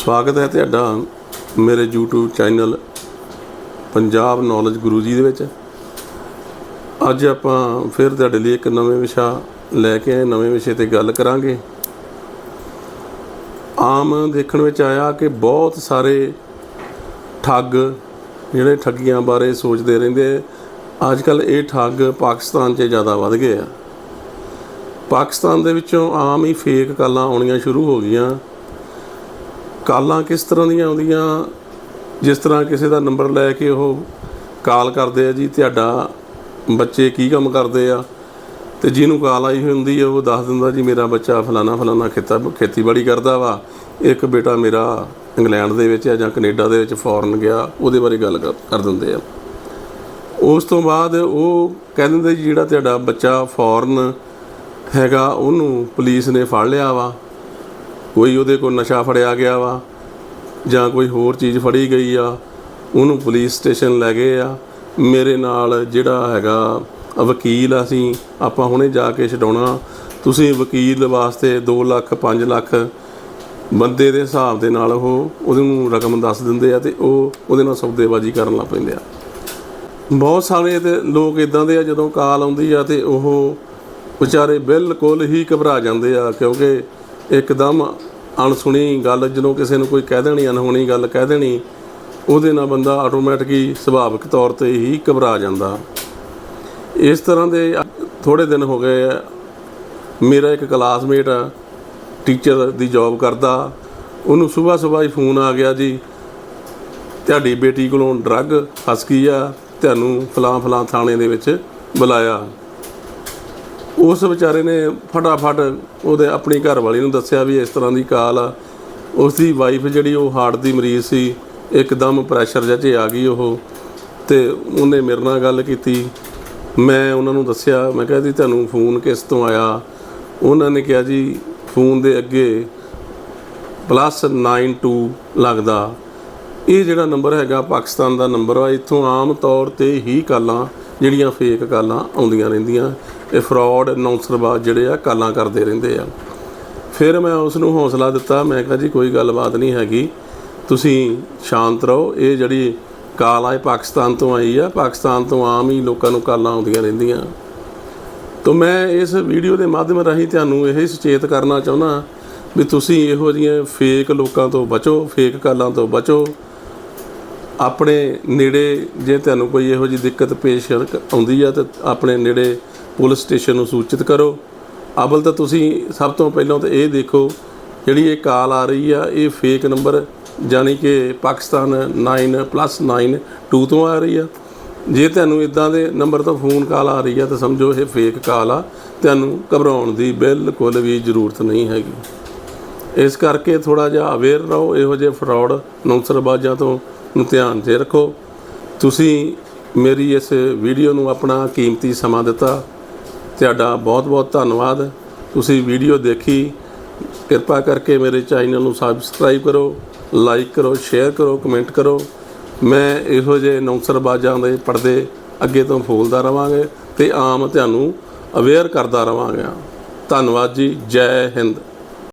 ਸਵਾਗਤ ਹੈ ਤੁਹਾਡਾ ਮੇਰੇ YouTube channel Punjab knowledge Guru ji ਦੇ ਵਿੱਚ। ਅੱਜ ਆਪਾਂ ਫਿਰ ਤੁਹਾਡੇ ਲਈ ਇੱਕ ਨਵੇਂ ਵਿਸ਼ਾ ਲੈ ਕੇ ਆਏ, ਨਵੇਂ ਵਿਸ਼ੇ ਤੇ ਗੱਲ ਕਰਾਂਗੇ। ਆਮ ਦੇਖਣ ਵਿੱਚ ਆਇਆ ਕਿ ਬਹੁਤ ਸਾਰੇ ਠੱਗ, ਜਿਹੜੇ ਠੱਗੀਆਂ ਬਾਰੇ ਸੋਚਦੇ ਰਹਿੰਦੇ ਅੱਜ ਕੱਲ ਇਹ ਠੱਗ ਪਾਕਿਸਤਾਨ 'ਚ ਜ਼ਿਆਦਾ ਵੱਧ ਗਏ ਆ। ਪਾਕਿਸਤਾਨ ਦੇ ਵਿੱਚੋਂ ਆਮ ਹੀ ਫੇਕ ਕਾਲਾਂ ਆਉਣੀਆਂ ਸ਼ੁਰੂ ਹੋ ਗਈਆਂ। ਕਾਲਾਂ ਕਿਸ ਤਰ੍ਹਾਂ ਦੀਆਂ ਆਉਂਦੀਆਂ? ਜਿਸ ਤਰ੍ਹਾਂ ਕਿਸੇ ਦਾ ਨੰਬਰ ਲੈ ਕੇ ਉਹ ਕਾਲ ਕਰਦੇ ਆ ਜੀ, ਤੁਹਾਡਾ ਬੱਚੇ ਕੀ ਕੰਮ ਕਰਦੇ ਆ? ਤੇ ਜਿਹਨੂੰ ਕਾਲ ਆਈ ਹੋਈ ਹੁੰਦੀ ਹੈ ਉਹ ਦੱਸ ਦਿੰਦਾ ਜੀ, ਮੇਰਾ ਬੱਚਾ ਫਲਾਣਾ ਫਲਾਣਾ ਖੇਤਾ, ਖੇਤੀਬਾੜੀ ਕਰਦਾ ਵਾ। ਇੱਕ ਬੇਟਾ ਮੇਰਾ ਇੰਗਲੈਂਡ ਦੇ ਵਿੱਚ ਆ ਜਾਂ ਕੈਨੇਡਾ ਦੇ ਵਿੱਚ ਫੋਰਨ ਗਿਆ, ਉਹਦੇ ਬਾਰੇ ਗੱਲ ਕਰ ਕਰ ਦਿੰਦੇ ਆ। ਉਸ ਤੋਂ ਬਾਅਦ ਉਹ ਕਹਿ ਦਿੰਦੇ ਜੀ, ਜਿਹੜਾ ਤੁਹਾਡਾ ਬੱਚਾ ਫੋਰਨ ਹੈਗਾ, ਉਹਨੂੰ ਪੁਲਿਸ ਨੇ ਫੜ ਲਿਆ ਵਾ। ਕੋਈ ਉਹਦੇ ਕੋਲ ਨਸ਼ਾ ਫੜਿਆ ਗਿਆ ਵਾ, ਜਾਂ ਕੋਈ ਹੋਰ ਚੀਜ਼ ਫੜੀ ਗਈ ਆ, ਉਹਨੂੰ ਪੁਲਿਸ ਸਟੇਸ਼ਨ ਲੈ ਗਏ ਆ। ਮੇਰੇ ਨਾਲ ਜਿਹੜਾ ਹੈਗਾ ਵਕੀਲ ਅਸੀਂ, ਆਪਾਂ ਹੁਣੇ ਜਾ ਕੇ ਛਡਾਉਣਾ। ਤੁਸੀਂ ਵਕੀਲ ਵਾਸਤੇ 2 ਲੱਖ 5 ਲੱਖ ਬੰਦੇ ਦੇ ਹਿਸਾਬ ਦੇ ਨਾਲ ਉਹ ਉਹਦੇ ਨੂੰ ਰਕਮ ਦੱਸ ਦਿੰਦੇ ਆ ਤੇ ਉਹ ਉਹਦੇ ਨਾਲ ਸੌਦੇਬਾਜ਼ੀ ਕਰਨ ਲੱਗ ਪੈਂਦੇ ਆ। ਬਹੁਤ ਸਾਰੇ ਲੋਕ ਇਦਾਂ ਦੇ ਆ, ਜਦੋਂ ਕਾਲ ਆਉਂਦੀ ਆ ਤੇ ਉਹ ਵਿਚਾਰੇ ਬਿਲਕੁਲ ਹੀ ਘਬਰਾ ਜਾਂਦੇ ਆ, ਕਿਉਂਕਿ ਇੱਕਦਮ ਅਣਸੁਣੀ ਗੱਲ, ਜਦੋਂ ਕਿਸੇ ਨੂੰ ਕੋਈ ਕਹਿ ਦੇਣੀ, ਅਣਹੋਣੀ ਗੱਲ ਕਹਿ ਦੇਣੀ, ਉਹਦੇ ਨਾਲ ਬੰਦਾ ਆਟੋਮੈਟਿਕਲੀ ਸੁਭਾਵਿਕ ਤੌਰ ਤੇ ਹੀ ਘਬਰਾ ਜਾਂਦਾ। ਇਸ ਤਰ੍ਹਾਂ ਦੇ ਥੋੜੇ ਦਿਨ ਹੋ ਗਏ ਆ। ਮੇਰਾ ਇੱਕ ਕਲਾਸਮੇਟ ਟੀਚਰ ਦੀ ਜੌਬ ਕਰਦਾ। ਉਹਨੂੰ ਸਵੇਰ ਸਵੇਰ ਹੀ ਫੋਨ ਆ ਗਿਆ ਜੀ, ਤੁਹਾਡੀ ਬੇਟੀ ਕੋਲੋਂ ਡਰੱਗ ਫਸ ਗਈ ਆ, ਤੁਹਾਨੂੰ ਫਲਾਂ ਫਲਾਂ ਥਾਣੇ ਦੇ ਵਿੱਚ ਬੁਲਾਇਆ। ਉਸ ਵਿਚਾਰੇ ਨੇ ਫਟਾਫਟ ਉਹਦੇ ਆਪਣੀ ਘਰ ਵਾਲੀ ਨੂੰ ਦੱਸਿਆ ਵੀ ਇਸ ਤਰ੍ਹਾਂ ਦੀ ਕਾਲ ਆ। ਉਸ ਦੀ ਵਾਈਫ ਜਿਹੜੀ ਉਹ ਹਾਰਟ ਦੀ ਮਰੀਜ਼ ਸੀ, ਇੱਕਦਮ ਪ੍ਰੈਸ਼ਰ ਜਿਹਾ 'ਚ ਆ ਗਈ ਉਹ। ਤੇ ਉਹਨੇ ਮੇਰੇ ਨਾਲ ਗੱਲ ਕੀਤੀ। ਮੈਂ ਉਹਨਾਂ ਨੂੰ ਦੱਸਿਆ, ਮੈਂ ਕਿਹਾ ਜੀ ਤੁਹਾਨੂੰ ਫੋਨ ਕਿਸ ਤੋਂ ਆਇਆ? ਉਹਨਾਂ ਨੇ ਕਿਹਾ ਜੀ, ਫੋਨ ਦੇ ਅੱਗੇ ਪਲੱਸ 92 ਲੱਗਦਾ। ਇਹ ਜਿਹੜਾ ਨੰਬਰ ਹੈਗਾ ਪਾਕਿਸਤਾਨ ਦਾ ਨੰਬਰ ਆ, ਇੱਥੋਂ ਆਮ ਤੌਰ ਤੇ ਹੀ ਕਾਲਾਂ ਜਿਹੜੀਆਂ ਫੇਕ ਕਾਲਾਂ ਆਉਂਦੀਆਂ ਰਹਿੰਦੀਆਂ। ਇਹ ਫਰਾਡ ਅਨਾਉਂਸਰਬਾਜ਼ ਜਿਹੜੇ ਆ ਕਾਲਾਂ ਕਰਦੇ ਰਹਿੰਦੇ ਆ। ਫਿਰ ਮੈਂ ਉਸ ਨੂੰ ਹੌਸਲਾ ਦਿੱਤਾ, ਮੈਂ ਕਿਹਾ ਜੀ ਕੋਈ ਗੱਲਬਾਤ ਨਹੀਂ ਹੈਗੀ, ਤੁਸੀਂ ਸ਼ਾਂਤ ਰਹੋ। ਇਹ ਜਿਹੜੀ ਕਾਲ ਆ, ਇਹ ਪਾਕਿਸਤਾਨ ਤੋਂ ਆਈ ਆ। ਪਾਕਿਸਤਾਨ ਤੋਂ ਆਮ ਹੀ ਲੋਕਾਂ ਨੂੰ ਕਾਲਾਂ ਆਉਂਦੀਆਂ ਰਹਿੰਦੀਆਂ। ਤਾਂ ਮੈਂ ਇਸ ਵੀਡੀਓ ਦੇ ਮਾਧਿਅਮ ਰਾਹੀਂ ਤੁਹਾਨੂੰ ਇਹ ਸੁਚੇਤ ਕਰਨਾ ਚਾਹੁੰਦਾ ਵੀ ਤੁਸੀਂ ਇਹੋ ਜਿਹੀਆਂ ਫੇਕ ਲੋਕਾਂ ਤੋਂ ਬਚੋ ਫੇਕ ਕਾਲਾਂ ਤੋਂ ਬਚੋ। ਆਪਣੇ ਨੇੜੇ ਜੇ ਤੁਹਾਨੂੰ ਕੋਈ ਇਹੋ ਜਿਹੀ ਦਿੱਕਤ ਪੇਸ਼ ਆਉਂਦੀ ਆ, ਤਾਂ ਆਪਣੇ ਨੇੜੇ ਪੁਲਿਸ ਸਟੇਸ਼ਨ ਨੂੰ ਸੂਚਿਤ ਕਰੋ। ਅਵਲ ਤਾਂ ਤੁਸੀਂ ਸਭ ਤੋਂ ਪਹਿਲਾਂ ਤਾਂ ਇਹ ਦੇਖੋ, ਜਿਹੜੀ ਇਹ ਕਾਲ ਆ ਰਹੀ ਆ, ਇਹ ਫੇਕ ਨੰਬਰ ਜਾਨੀ ਕਿ ਪਾਕਿਸਤਾਨ 9+9 2 ਤੋਂ ਆ ਰਹੀ ਆ। ਜੇ ਤੁਹਾਨੂੰ ਇਦਾਂ ਦੇ ਨੰਬਰ ਤੋਂ ਫੋਨ ਕਾਲ ਆ ਰਹੀ ਆ, ਤਾਂ ਸਮਝੋ ਇਹ ਫੇਕ ਕਾਲ ਆ। ਤੁਹਾਨੂੰ ਘਬਰਾਉਣ ਦੀ ਬਿਲਕੁਲ ਵੀ ਜ਼ਰੂਰਤ ਨਹੀਂ ਹੈਗੀ। ਇਸ ਕਰਕੇ ਥੋੜਾ ਜਿਹਾ ਅਵੇਅਰ ਰਹੋ, ਇਹੋ ਜਿਹੇ ਫਰਾਡ ਨੌਸਰਬਾਜ਼ਾਂ ਤੋਂ ਨੂੰ ਧਿਆਨ 'ਚ ਰੱਖੋ। ਤੁਸੀਂ ਮੇਰੀ ਇਸ ਵੀਡੀਓ ਨੂੰ ਆਪਣਾ ਕੀਮਤੀ ਸਮਾਂ ਦਿੱਤਾ। ਤੁਹਾਡਾ ਬਹੁਤ-ਬਹੁਤ ਧੰਨਵਾਦ। ਤੁਸੀਂ ਵੀਡੀਓ ਦੇਖੀ, ਕਿਰਪਾ ਕਰਕੇ ਮੇਰੇ ਚੈਨਲ ਨੂੰ ਸਬਸਕ੍ਰਾਈਬ ਕਰੋ ਲਾਈਕ ਕਰੋ ਸ਼ੇਅਰ ਕਰੋ ਕਮੈਂਟ ਕਰੋ। ਮੈਂ ਇਹੋ ਜਿਹੇ ਨੌਸਰਬਾਜ਼ਾਂ ਦੇ ਪਰਦੇ ਅੱਗੇ ਤੋਂ ਫੋਲਦਾ ਰਵਾਂਗੇ ਤੇ ਆਮ ਤੁਹਾਨੂੰ ਅਵੇਅਰ ਕਰਦਾ ਰਵਾਂਗਾ। ਧੰਨਵਾਦ ਜੀ, ਜੈ ਹਿੰਦ।